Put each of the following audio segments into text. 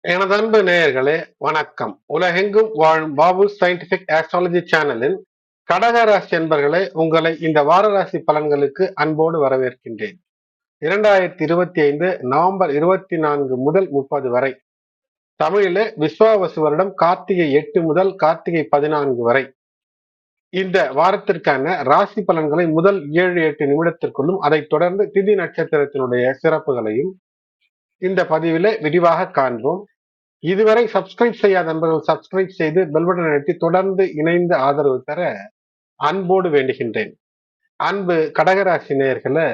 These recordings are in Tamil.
எனது அன்பு நேயர்களே வணக்கம். உலகெங்கும் வாழும் பாபு சயின்டிபிக் ஆஸ்ட்ராலஜி சேனலின் கடகராசி என்பர்களே உங்களை இந்த வார ராசி பலன்களுக்கு அன்போடு வரவேற்கின்றேன். இரண்டாயிரத்தி இருபத்தி ஐந்து நவம்பர் இருபத்தி நான்கு முதல் முப்பது வரை. தமிழிலே விஸ்வாவசு வருடம் கார்த்திகை எட்டு முதல் கார்த்திகை பதினான்கு வரை. இந்த வாரத்திற்கான ராசி பலன்களை முதல் ஏழு எட்டு நிமிடத்திற்குள்ளும் அதைத் தொடர்ந்து திதி நட்சத்திரத்தினுடைய சிறப்புகளையும் இந்த பதிவில விரிவாக காண்போம். இதுவரை சப்ஸ்கிரைப் செய்யாத நண்பர்கள் சப்ஸ்கிரைப் செய்து பெல்பட்டன் அழுத்தி தொடர்ந்து இணைந்து ஆதரவு தர அன்போடு வேண்டுகின்றேன். அன்பு கடகராசி நேயர்களை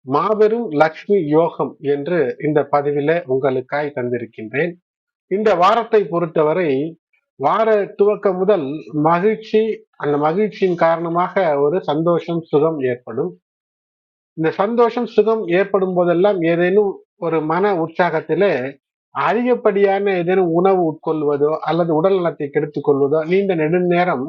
மாபெரும் லக்ஷ்மி யோகம் என்று இந்த பதிவில உங்களுக்காய் தந்திருக்கின்றேன். இந்த வாரத்தை பொறுத்தவரை வார துவக்கம் முதல் மகிழ்ச்சி அந்த மகிழ்ச்சியின் காரணமாக ஒரு சந்தோஷம் சுகம் ஏற்படும். இந்த சந்தோஷம் சுகம் ஏற்படும் போதெல்லாம் ஏதேனும் ஒரு மன உற்சாகத்திலே அதிகப்படியான ஏதேனும் உணவு உட்கொள்வதோ அல்லது உடல் நலத்தை கெடுத்துக் கொள்வதோ நீண்ட நெடுநேரம்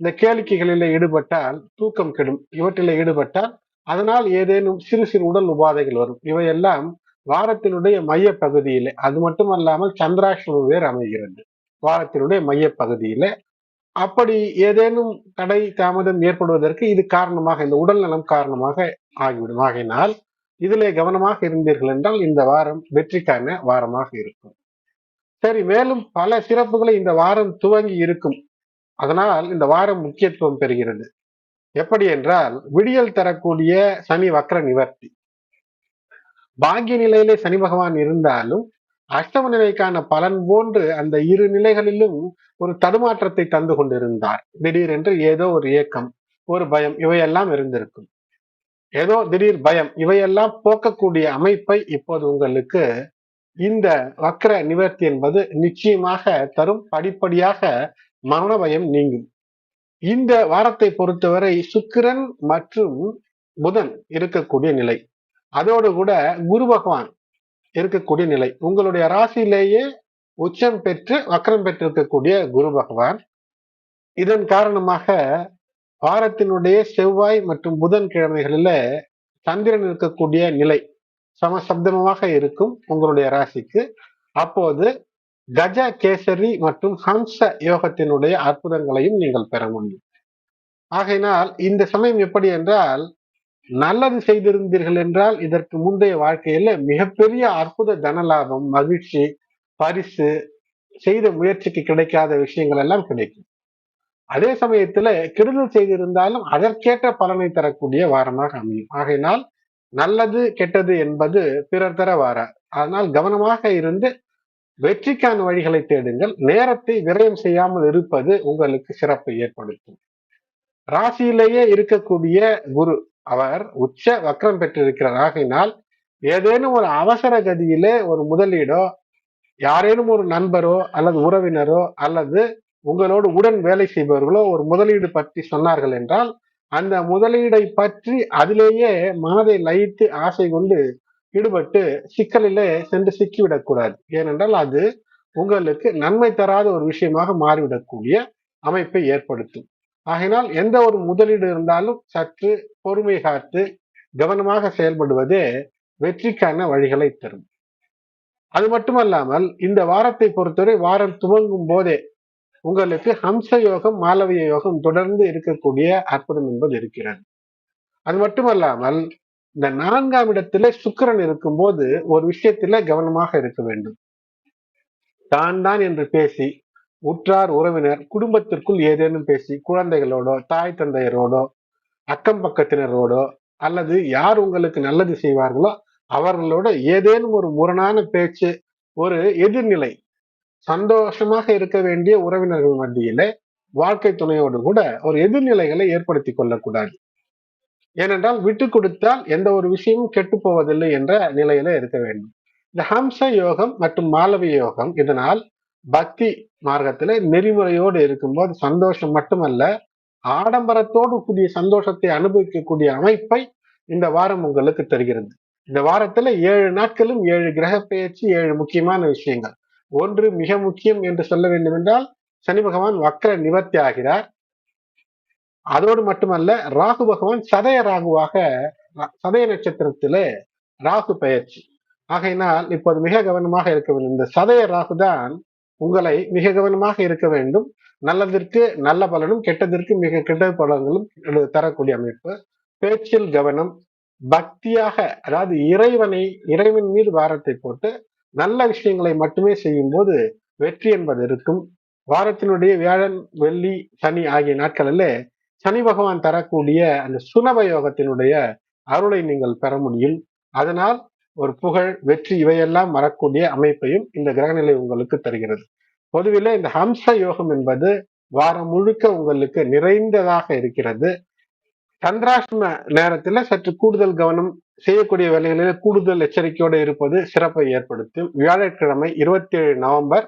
இந்த கேளிக்கைகளில் ஈடுபட்டால் தூக்கம் கெடும். இவற்றில் ஈடுபட்டால் அதனால் ஏதேனும் சிறு சிறு உடல் உபாதைகள் வரும். இவையெல்லாம் வாரத்தினுடைய மைய பகுதியிலே அது மட்டுமல்லாமல் சந்திராஷ்டம வேர் அமைகிறது. வாரத்தினுடைய மைய பகுதியில அப்படி ஏதேனும் தடை தாமதம் ஏற்படுவதற்கு இது காரணமாக இந்த உடல் நலம் காரணமாக ஆகிவிடும். ஆகையினால் இதிலே கவனமாக இருந்தீர்கள் என்றால் இந்த வாரம் வெற்றிக்கான வாரமாக இருக்கும். சரி மேலும் பல சிறப்புகளை இந்த வாரம் துவங்கி இருக்கும். அதனால் இந்த வாரம் முக்கியத்துவம் பெறுகிறது. எப்படி என்றால் விடியல் தரக்கூடிய சனி வக்ர நிவர்த்தி. பாக்கிய நிலையிலே சனி பகவான் இருந்தாலும் அஷ்டம நிலைக்கான பலன் போன்று அந்த இரு நிலைகளிலும் ஒரு தடுமாற்றத்தை தந்து கொண்டிருந்தார். திடீரென்று ஏதோ ஒரு இயக்கம் ஒரு பயம் இவையெல்லாம் இருந்திருக்கும். ஏதோ திடீர் பயம். இவையெல்லாம் போக்கக்கூடிய அமைப்பை இப்போது உங்களுக்கு இந்த வக்கர நிவர்த்தி என்பது நிச்சயமாக தரும் படிப்படியாக மரண பயம் நீங்கும். இந்த வாரத்தை பொறுத்தவரை சுக்கிரன் மற்றும் புதன் இருக்கக்கூடிய நிலை. அதோடு கூட குரு பகவான் இருக்கக்கூடிய நிலை. உங்களுடைய ராசியிலேயே உச்சம் பெற்று வக்கரம் பெற்றிருக்கக்கூடிய குரு பகவான். இதன் காரணமாக வாரத்தினுடைய செவ்வாய் மற்றும் புதன் கிழமைகளில சந்திரன் இருக்கக்கூடிய நிலை சமசப்தமாக இருக்கும் உங்களுடைய ராசிக்கு. அப்போது கஜ கேசரி மற்றும் ஹம்ச யோகத்தினுடைய அற்புதங்களையும் நீங்கள் பெற முடியும். ஆகையினால் இந்த சமயம் எப்படி என்றால் நல்லது செய்திருந்தீர்கள் என்றால் இதற்கு முந்தைய வாழ்க்கையில மிகப்பெரிய அற்புத தனலாபம் மகிழ்ச்சி பரிசு செய்த முயற்சிக்கு கிடைக்காத விஷயங்கள் எல்லாம் கிடைக்கும். அதே சமயத்துல கெடுதல் செய்திருந்தாலும் அதற்கேற்ற பலனை தரக்கூடிய வாரமாக அமையும். ஆகையினால் நல்லது கெட்டது என்பது பிறர் தர வார அதனால் கவனமாக இருந்து வெற்றிக்கான வழிகளை தேடுங்கள். நேரத்தை விரயம் செய்யாமல் இருப்பது உங்களுக்கு சிறப்பை ஏற்படுத்தும். ராசியிலேயே இருக்கக்கூடிய குரு அவர் உச்ச வக்ரம் பெற்றிருக்கிறார். ஆகையினால் ஏதேனும் ஒரு அவசர கதியிலே ஒரு முதலீடோ யாரேனும் ஒரு நண்பரோ அல்லது உறவினரோ அல்லது உங்களோடு உடன் வேலை செய்பவர்களோ ஒரு முதலீடு பற்றி சொன்னார்கள் என்றால் அந்த முதலீடை பற்றி அதிலேயே மனதை லயித்து ஆசை கொண்டு ஈடுபட்டு சிக்கலிலே சென்று சிக்கிவிடக்கூடாது ஏனென்றால் அது உங்களுக்கு நன்மை தராத ஒரு விஷயமாக மாறிவிடக்கூடிய அமைப்பை ஏற்படுத்தும். ஆகினால் எந்த ஒரு முதலீடு இருந்தாலும் சற்று பொறுமை காத்து கவனமாக செயல்படுவதே வெற்றிக்கான வழிகளை தரும். அது மட்டுமல்லாமல் இந்த வாரத்தை பொறுத்தவரை வாரம் துவங்கும் போதே உங்களுக்கு ஹம்ச யோகம் மாலவிய யோகம் தொடர்ந்து இருக்கக்கூடிய அற்புதம் என்பது இருக்கிறது. அது மட்டுமல்லாமல் இந்த நான்காம் இடத்துல சுக்கரன் இருக்கும்போது ஒரு விஷயத்துல கவனமாக இருக்க வேண்டும். தான் தான் என்று பேசி உற்றார் உறவினர் குடும்பத்திற்குள் ஏதேனும் பேசி குழந்தைகளோடோ தாய் தந்தையரோடோ அக்கம் பக்கத்தினரோடோ அல்லது யார் உங்களுக்கு நல்லது செய்வார்களோ அவர்களோட ஏதேனும் ஒரு முரணான பேச்சு ஒரு எதிர்நிலை சந்தோஷமாக இருக்க வேண்டிய உறவினர்கள் மத்தியில வாழ்க்கை துணையோடு கூட ஒரு எதிர்நிலைகளை ஏற்படுத்தி கொள்ளக்கூடாது. ஏனென்றால் விட்டு கொடுத்தால் எந்த ஒரு விஷயமும் கெட்டு போவதில்லை என்ற நிலையில இருக்க வேண்டும். இந்த ஹம்ச யோகம் மற்றும் மாலவி யோகம் இதனால் பக்தி மார்க்கத்துல நெறிமுறையோடு இருக்கும்போது சந்தோஷம் மட்டுமல்ல ஆடம்பரத்தோடு கூடிய சந்தோஷத்தை அனுபவிக்கக்கூடிய அமைப்பை இந்த வாரம் உங்களுக்கு தருகிறது. இந்த வாரத்துல ஏழு நாட்களும் ஏழு கிரக பயிற்சி ஏழு முக்கியமான விஷயங்கள். ஒன்று மிக முக்கியம் என்று சொல்ல வேண்டும் என்றால் சனி பகவான் வக்கர நிவர்த்தி ஆகிறார் அதோடு மட்டுமல்ல ராகு பகவான் சதய ராகுவாக சதய நட்சத்திரத்திலே ராகு பயிற்சி ஆகையினால் இப்போது மிக கவனமாக இருக்க வேண்டும். இந்த சதய ராகு தான் உங்களை மிக கவனமாக இருக்க வேண்டும். நல்லதற்கு நல்ல பலனும் கெட்டதற்கு மிக கெட்ட பலன்களும் தரக்கூடிய அமைப்பு. பேச்சில் கவனம் பக்தியாக அதாவது இறைவனை இறைவன் மீது வாரத்தை போட்டு நல்ல விஷயங்களை மட்டுமே செய்யும் போது வெற்றி என்பது இருக்கும். வாரத்தினுடைய வியாழன் வெள்ளி சனி ஆகிய நாட்களில் சனி பகவான் தரக்கூடிய அந்த சுனவ யோகத்தினுடைய அருளை நீங்கள் பெற முடியும். அதனால் ஒரு புகழ் வெற்றி இவையெல்லாம் வரக்கூடிய அமைப்பையும் இந்த கிரகநிலை உங்களுக்கு தருகிறது. பொதுவில் இந்த ஹம்ச யோகம் என்பது வாரம் முழுக்க உங்களுக்கு நிறைந்ததாக இருக்கிறது. சந்திராஷ்டம நேரத்துல சற்று கூடுதல் கவனம் செய்யக்கூடிய வேலைகளில் கூடுதல் எச்சரிக்கையோடு இருப்பது சிறப்பை ஏற்படுத்தும். வியாழக்கிழமை இருபத்தி ஏழு நவம்பர்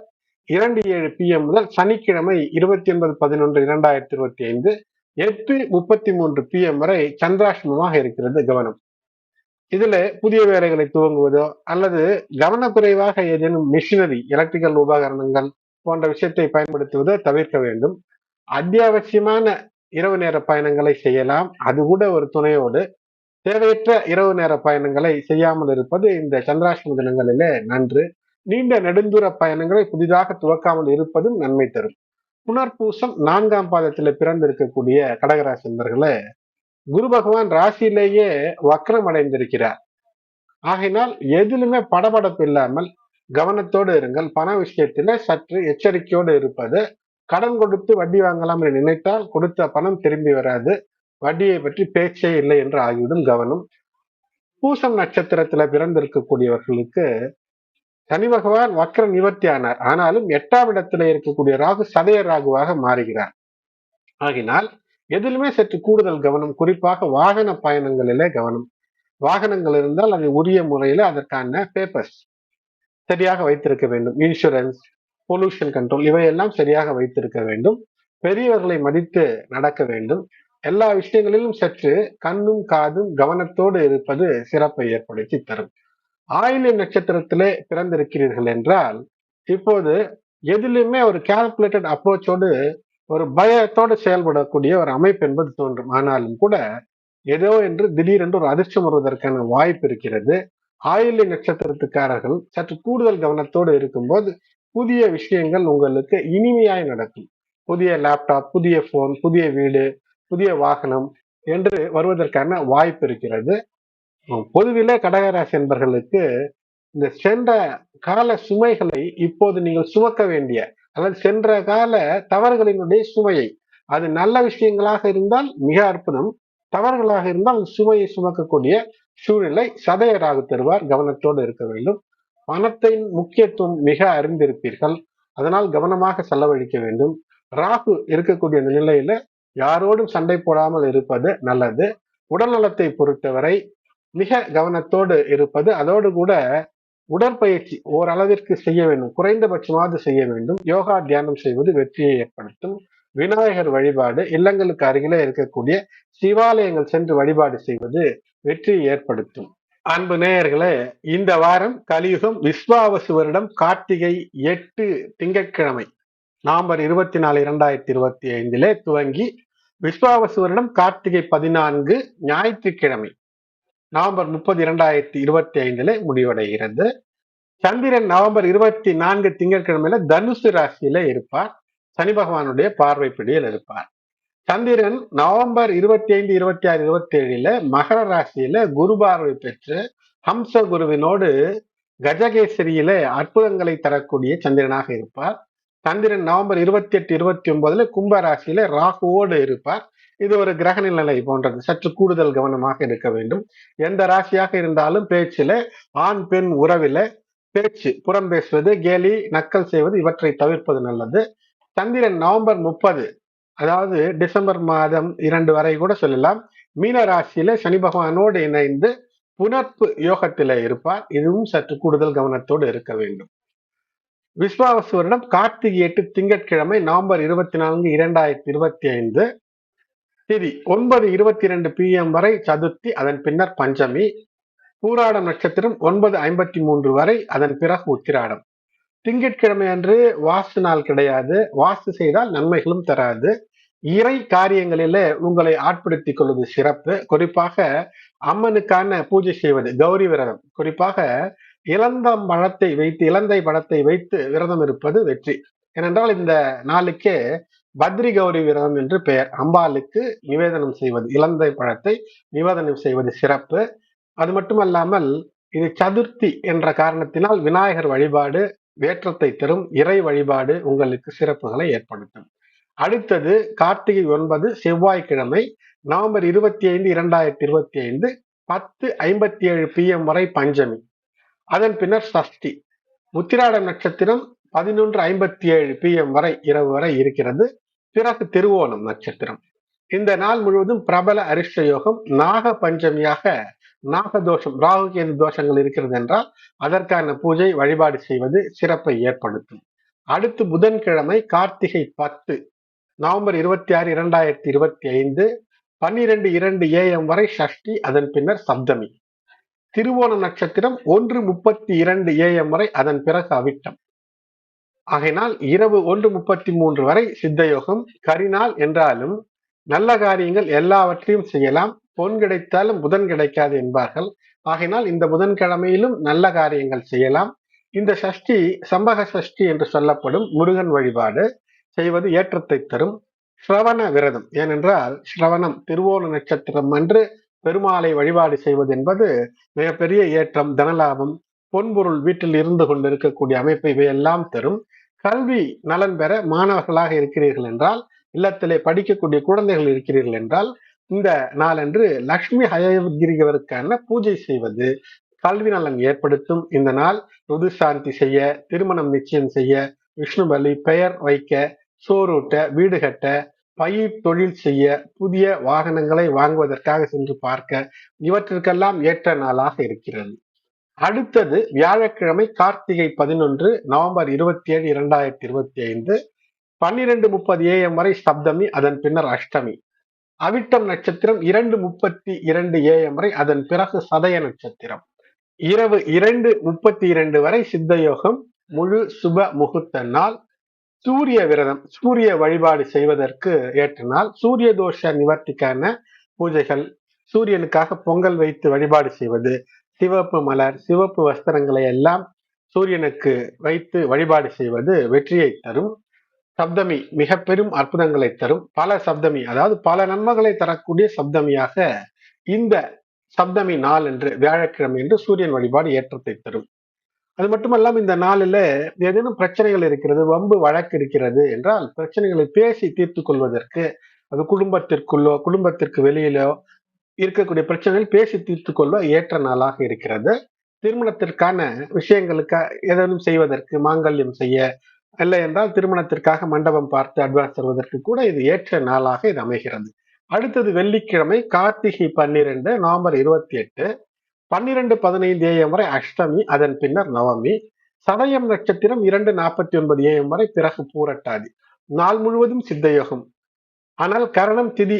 இரண்டு ஏழு பி எம் முதல் சனிக்கிழமை இருபத்தி ஒன்பது பதினொன்று இரண்டாயிரத்தி இருபத்தி ஐந்து எட்டு முப்பத்தி மூன்று பி எம் வரை சந்திராஷ்டமமாக இருக்கிறது கவனம். இதுல புதிய வேலைகளை துவங்குவதோ அல்லது கவனக்குறைவாக ஏதேனும் மிஷினரி எலக்ட்ரிக்கல் உபகரணங்கள் போன்ற விஷயத்தை பயன்படுத்துவதோ தவிர்க்க வேண்டும். அத்தியாவசியமான இரவு நேர பயணங்களை செய்யலாம். அது கூட ஒரு துணையோடு தேவையற்ற இரவு நேர பயணங்களை செய்யாமல் இருப்பது இந்த சந்திராஷ்டம தினங்களிலே நன்று. நீண்ட நெடுந்தூர பயணங்களை புதிதாக துவக்காமல் இருப்பதும் நன்மை தரும். புனர்பூசம் நான்காம் பாதத்தில் பிறந்திருக்கக்கூடிய கடகராசி நண்பர்களே குரு பகவான் ராசியிலேயே வக்ரம் அடைந்திருக்கிறார். ஆகையினால் எதிலுமே படபடப்பு இல்லாமல் கவனத்தோடு இருங்கள். பண விஷயத்தில சற்று எச்சரிக்கையோடு இருப்பது கடன் கொடுத்து வட்டி வாங்கலாம் என்று நினைத்தால் கொடுத்த பணம் திரும்பி வராது. வட்டியை பற்றி பேச்சே இல்லை என்று ஆகிவிடும் கவனம். பூசம் நட்சத்திரத்துல பிறந்திருக்கக்கூடியவர்களுக்கு சனி பகவான் வக்ர நிவர்த்தி ஆனார் ஆனாலும் எட்டாம் இடத்துல இருக்கக்கூடிய ராகு சதய ராகுவாக மாறுகிறார். ஆகினால் எதிலுமே சற்று கூடுதல் கவனம் குறிப்பாக வாகன பயணங்களிலே கவனம். வாகனங்கள் இருந்தால் அது உரிய முறையில அதற்கான பேப்பர்ஸ் சரியாக வைத்திருக்க வேண்டும். இன்சூரன்ஸ் பொல்யூஷன் கண்ட்ரோல் இவையெல்லாம் சரியாக வைத்திருக்க வேண்டும். பெரியவர்களை மதித்து நடக்க வேண்டும். எல்லா விஷயங்களிலும் சற்று கண்ணும் காதும் கவனத்தோடு இருப்பது சிறப்பை ஏற்படுத்தி தரும். ஆயில நட்சத்திரத்திலே பிறந்திருக்கிறீர்கள் என்றால் இப்போது எதிலுமே ஒரு கால்குலேட்டட் அப்ரோச்சோடு ஒரு பயத்தோடு செயல்படக்கூடிய ஒரு அமைப்பு என்பது தோன்றும். ஆனாலும் கூட ஏதோ என்று திடீரென்று ஒரு அதிர்ஷ்டம் வருவதற்கான வாய்ப்பு இருக்கிறது. ஆயில்ய நட்சத்திரத்துக்காரர்கள் சற்று கூடுதல் கவனத்தோடு இருக்கும்போது புதிய விஷயங்கள் உங்களுக்கு இனிமையாய் நடக்கும். புதிய லேப்டாப் புதிய போன் புதிய வீடு புதிய வாகனம் என்று வருவதற்கான வாய்ப்பு இருக்கிறது. பொதுவிலே கடகராசி என்பர்களுக்கு இந்த சென்ற கால சுமைகளை இப்போது நீங்கள் சுமக்க வேண்டிய அல்லது சென்ற கால தவறுகளினுடைய சுமையை அது நல்ல விஷயங்களாக இருந்தால் மிக அற்புதம். தவறுகளாக இருந்தால் சுமையை சுமக்கக்கூடிய சூழ்நிலை சதையராக தருவார். கவனத்தோடு இருக்க வேண்டும். பணத்தின் முக்கியத்துவம் மிக அறிந்திருப்பீர்கள். அதனால் கவனமாக செலவழிக்க வேண்டும். ராகு இருக்கக்கூடிய நிலையில யாரோடும் சண்டை போடாமல் இருப்பது நல்லது. உடல் நலத்தை பொறுத்தவரை மிக கவனத்தோடு இருப்பது அதோடு கூட உடற்பயிற்சி ஓரளவிற்கு செய்ய வேண்டும். குறைந்தபட்சமாவது செய்ய வேண்டும். யோகா தியானம் செய்வது வெற்றியை ஏற்படுத்தும். விநாயகர் வழிபாடு இல்லங்களுக்கு அருகிலே இருக்கக்கூடிய சிவாலயங்கள் சென்று வழிபாடு செய்வது வெற்றியை ஏற்படுத்தும். அன்பு நேயர்களே இந்த வாரம் கலியுகம் விஸ்வாவசு வருடம் கார்த்திகை எட்டு திங்கட்கிழமை. நவம்பர் இருபத்தி நாலு இரண்டாயிரத்தி இருபத்தி ஐந்திலே துவங்கி விஸ்வாவசு வருடம் கார்த்திகை பதினான்கு ஞாயிற்றுக்கிழமை நவம்பர் முப்பது இரண்டாயிரத்தி இருபத்தி ஐந்துல முடிவடைகிறது. சந்திரன் நவம்பர் இருபத்தி நான்கு திங்கட்கிழமையில தனுசு ராசியில இருப்பார். சனி பகவானுடைய பார்வை பிடியில் இருப்பார். சந்திரன் நவம்பர் இருபத்தி ஐந்து இருபத்தி ஆறு இருபத்தி ஏழுல மகர ராசியில குரு பார்வை பெற்று ஹம்ச குருவினோடு கஜகேசரியில அற்புதங்களை தரக்கூடிய சந்திரனாக இருப்பார். சந்திரன் நவம்பர் இருபத்தி எட்டு இருபத்தி ஒன்பதுல கும்ப ராசியில ராகுவோடு இருப்பார். இது ஒரு கிரக நிலை போன்றது. சற்று கூடுதல் கவனமாக இருக்க வேண்டும். எந்த ராசியாக இருந்தாலும் பேச்சில ஆண் பெண் உறவில பேச்சு புறம் பேசுவது கேலி நக்கல் செய்வது இவற்றை தவிர்ப்பது நல்லது. சந்திரன் நவம்பர் முப்பது அதாவது டிசம்பர் மாதம் இரண்டு வரை கூட சொல்லலாம். மீன ராசியில சனி பகவானோடு இணைந்து புனர்ப்பு யோகத்தில இருப்பார். இதுவும் சற்று கூடுதல் கவனத்தோடு இருக்க வேண்டும். விஸ்வாவசு வருடம் கார்த்திகை எட்டு திங்கட்கிழமை நவம்பர் இருபத்தி நான்கு இரண்டாயிரத்தி இருபத்தி ஐந்து திதி ஒன்பது இருபத்தி ரெண்டு பிஎம் வரை சதுர்த்தி அதன் பின்னர் பஞ்சமி பூராடம் நட்சத்திரம் ஒன்பது ஐம்பத்தி மூன்று வரை அதன் பிறகு உத்திராடம். திங்கட்கிழமை அன்று வாஸ்து நாள் கிடையாது. வாஸ்து செய்தால் நன்மைகளும் தராது. இறை காரியங்களில உங்களை ஆட்படுத்திக் கொள்வது சிறப்பு. குறிப்பாக அம்மனுக்கான பூஜை செய்வது கௌரி விரதம். குறிப்பாக இளந்தம் பழத்தை வைத்து இலந்தை பழத்தை வைத்து விரதம் இருப்பது வெற்றி. ஏனென்றால் இந்த நாளுக்கே பத்ரி கௌரி விரதம் என்று பெயர். அம்பாளுக்கு நிவேதனம் செய்வது இலந்தை பழத்தை நிவேதனம் செய்வது சிறப்பு. அது மட்டுமல்லாமல் இது சதுர்த்தி என்ற காரணத்தினால் விநாயகர் வழிபாடு வேற்றத்தை தரும் இறை வழிபாடு உங்களுக்கு சிறப்புகளை ஏற்படுத்தும். அடுத்தது கார்த்திகை ஒன்பது செவ்வாய்க்கிழமை நவம்பர் இருபத்தி ஐந்து இரண்டாயிரத்தி இருபத்தி ஐந்து பத்து ஐம்பத்தி ஏழு பிஎம் வரை பஞ்சமி. அதன் பின்னர் சஷ்டி. முத்திராடம் நட்சத்திரம் பதினொன்று ஐம்பத்தி ஏழு பிஎம் வரை இரவு வரை இருக்கிறது. பிறகு திருவோணம் நட்சத்திரம். இந்த நாள் முழுவதும் பிரபல அரிஷ்ட யோகம் நாக பஞ்சமியாக நாகதோஷம் ராகு கேது தோஷங்கள் இருக்கிறது என்றால் அதற்கான பூஜை வழிபாடு செய்வது சிறப்பை ஏற்படுத்தும். அடுத்து புதன்கிழமை கார்த்திகை பத்து நவம்பர் இருபத்தி ஆறு இரண்டாயிரத்தி இருபத்தி ஐந்து பன்னிரெண்டு இரண்டு ஏஎம் வரை சஷ்டி அதன் பின்னர் சப்தமி. திருவோண நட்சத்திரம் ஒன்று முப்பத்தி இரண்டு ஏஎம் வரை அதன் பிறகு அவிட்டம். ஆகையினால் இரவு ஒன்று முப்பத்தி மூன்று வரை சித்தயோகம் கரிநாள் என்றாலும் நல்ல காரியங்கள் எல்லாவற்றையும் செய்யலாம். பொன் கிடைத்தாலும் புதன் கிடைக்காது என்பார்கள். ஆகையினால் இந்த புதன்கிழமையிலும் நல்ல காரியங்கள் செய்யலாம். இந்த சஷ்டி சம்பக சஷ்டி என்று சொல்லப்படும் முருகன் வழிபாடு செய்வது ஏற்றத்தை தரும். ஸ்ரவண விரதம். ஏனென்றால் ஸ்ரவணம் திருவோண நட்சத்திரம் அன்று பெருமாளை வழிபாடு செய்வது என்பது மிகப்பெரிய ஏற்றம் தனலாபம் பொன்பொருள் வீட்டில் இருந்து கொண்டிருக்கக்கூடிய அமைப்பு இவையெல்லாம் தரும். கல்வி நலன் பெற மாணவர்களாக இருக்கிறீர்கள் என்றால் இல்லத்திலே படிக்கக்கூடிய குழந்தைகள் இருக்கிறீர்கள் என்றால் இந்த நாளன்று லக்ஷ்மி ஹயகிரிகவருக்கான பூஜை செய்வது கல்வி நலன் ஏற்படுத்தும். இந்த நாள் ருதுசாந்தி செய்ய திருமணம் நிச்சயம் செய்ய விஷ்ணு பலி பெயர் வைக்க சோறூட்ட வீடு கட்ட பயிர் தொழில் செய்ய புதிய வாகனங்களை வாங்குவதற்காக சென்று பார்க்க இவற்றிற்கெல்லாம் ஏற்ற நாளாக இருக்கிறது. அடுத்தது வியாழக்கிழமை கார்த்திகை பதினொன்று நவம்பர் இருபத்தி ஏழு இரண்டாயிரத்தி இருபத்தி ஐந்து பன்னிரண்டு முப்பது ஏஎம் வரை சப்தமி அதன் பின்னர் அஷ்டமி. அவிட்டம் நட்சத்திரம் இரண்டு முப்பத்தி இரண்டு ஏஎம் வரை அதன் பிறகு சதய நட்சத்திரம். இரவு இரண்டு முப்பத்தி இரண்டு வரை சித்த யோகம் முழு சுப முகூர்த்த நாள் சூரிய விரதம் சூரிய வழிபாடு செய்வதற்கு ஏற்ற நாள் சூரிய தோஷ நிவர்த்திக்கான பூஜைகள் சூரியனுக்காக பொங்கல் வைத்து வழிபாடு செய்வது சிவப்பு மலர் சிவப்பு வஸ்திரங்களை எல்லாம் சூரியனுக்கு வைத்து வழிபாடு செய்வது வெற்றியை தரும். சப்தமி மிக பெரும் அற்புதங்களை தரும். பல சப்தமி அதாவது பல நன்மைகளை தரக்கூடிய சப்தமியாக இந்த சப்தமி நாள் என்று வியாழக்கிழமை என்று சூரியன் வழிபாடு ஏற்றத்தை தரும். அது மட்டுமல்லாம இந்த நாளில் ஏதேனும் பிரச்சனைகள் இருக்கிறது வம்பு வழக்கு இருக்கிறது என்றால் பிரச்சனைகளை பேசி தீர்த்து கொள்வதற்கு அது குடும்பத்திற்குள்ளோ குடும்பத்திற்கு வெளியிலோ இருக்கக்கூடிய பிரச்சனைகள் பேசி தீர்த்து கொள்ள ஏற்ற நாளாக இருக்கிறது. திருமணத்திற்கான விஷயங்களுக்கு ஏதேனும் செய்வதற்கு மாங்கல்யம் செய்ய இல்லை என்றால் திருமணத்திற்காக மண்டபம் பார்த்து அட்வான்ஸ் தருவதற்கு கூட இது ஏற்ற நாளாக இது அமைகிறது. அடுத்தது வெள்ளிக்கிழமை கார்த்திகை பன்னிரெண்டு நவம்பர் இருபத்தி எட்டு பன்னிரண்டு பதினைந்து ஏஎம் வரை அஷ்டமி அதன் பின்னர் நவமி சதயம் நட்சத்திரம் இரண்டு நாற்பத்தி ஒன்பது ஏஎம் வரை பிறகு பூரட்டாதி. நாள் முழுவதும் சித்தயோகம். ஆனால் கரணம் திதி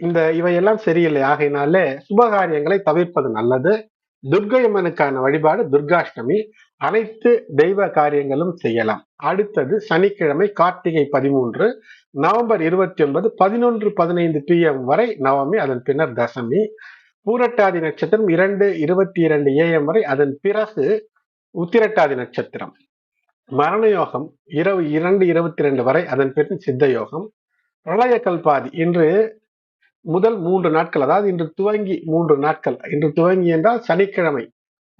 இந்த இவையெல்லாம் சரியில்லை. ஆகையினாலே சுபகாரியங்களை தவிர்ப்பது நல்லது. துர்கையம்மனுக்கான வழிபாடு துர்காஷ்டமி. அனைத்து தெய்வ காரியங்களும் செய்யலாம். அடுத்தது சனிக்கிழமை கார்த்திகை பதிமூன்று நவம்பர் இருபத்தி ஒன்பது பதினொன்று பதினைந்து பிஎம் வரை நவமி அதன் பின்னர் தசமி. பூரட்டாதி நட்சத்திரம் இரண்டு இருபத்தி இரண்டு ஏஎம் வரை அதன் பிறகு உத்திரட்டாதி நட்சத்திரம். மரண யோகம் இரவு இரண்டு இருபத்தி ரெண்டு வரை அதன் பிறகு சித்த யோகம் பிரளய கல்பாதி இன்று முதல் மூன்று நாட்கள் அதாவது இன்று துவங்கி மூன்று நாட்கள். இன்று துவங்கி என்றால் சனிக்கிழமை.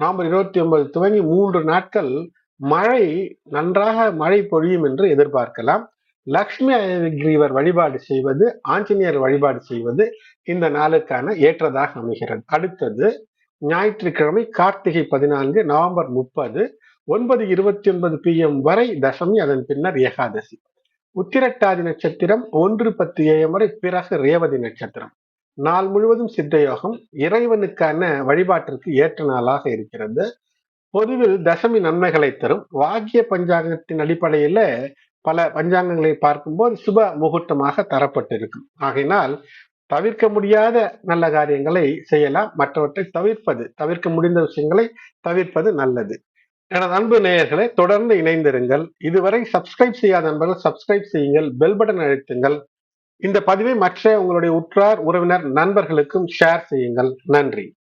நவம்பர் இருபத்தி ஒன்பது துவங்கி மூன்று நாட்கள். மழை நன்றாக மழை பொழியும் என்று எதிர்பார்க்கலாம். லக்ஷ்மி அயகிரீவர் வழிபாடு செய்வது ஆஞ்சநேயர் வழிபாடு செய்வது இந்த நாளுக்கான ஏற்றதாக அமைகிறது. அடுத்தது ஞாயிற்றுக்கிழமை கார்த்திகை பதினான்கு நவம்பர் முப்பது ஒன்பது இருபத்தி ஒன்பது பி எம் வரை தசமி அதன் பின்னர் ஏகாதசி. உத்திரட்டாதி நட்சத்திரம் ஒன்று பத்து ஏஎம் வரை பிறகு ரேவதி நட்சத்திரம். நாள் முழுவதும் சித்தயோகம் இறைவனுக்கான வழிபாட்டிற்கு ஏற்ற நாளாக இருக்கிறது. பொதுவில் தசமி நன்மைகளை தரும். வாக்கிய பஞ்சாங்கத்தின் அடிப்படையில பல பஞ்சாங்கங்களை பார்க்கும்போது சுப முகூர்த்தமாக தரப்பட்டிருக்கும். ஆகையினால் தவிர்க்க முடியாத நல்ல காரியங்களை செய்யலாம். மற்றவற்றை தவிர்ப்பது தவிர்க்க முடிந்த விஷயங்களை தவிர்ப்பது நல்லது. எனது அன்பு நேயர்களை தொடர்ந்து இணைந்திருங்கள். இதுவரை சப்ஸ்கிரைப் செய்யாத நண்பர்கள் சப்ஸ்கிரைப் செய்யுங்கள். பெல் பட்டன் அழுத்துங்கள். இந்த பதிவை மற்ற உங்களுடைய உற்றார் உறவினர் நண்பர்களுக்கும் ஷேர் செய்யுங்கள். நன்றி.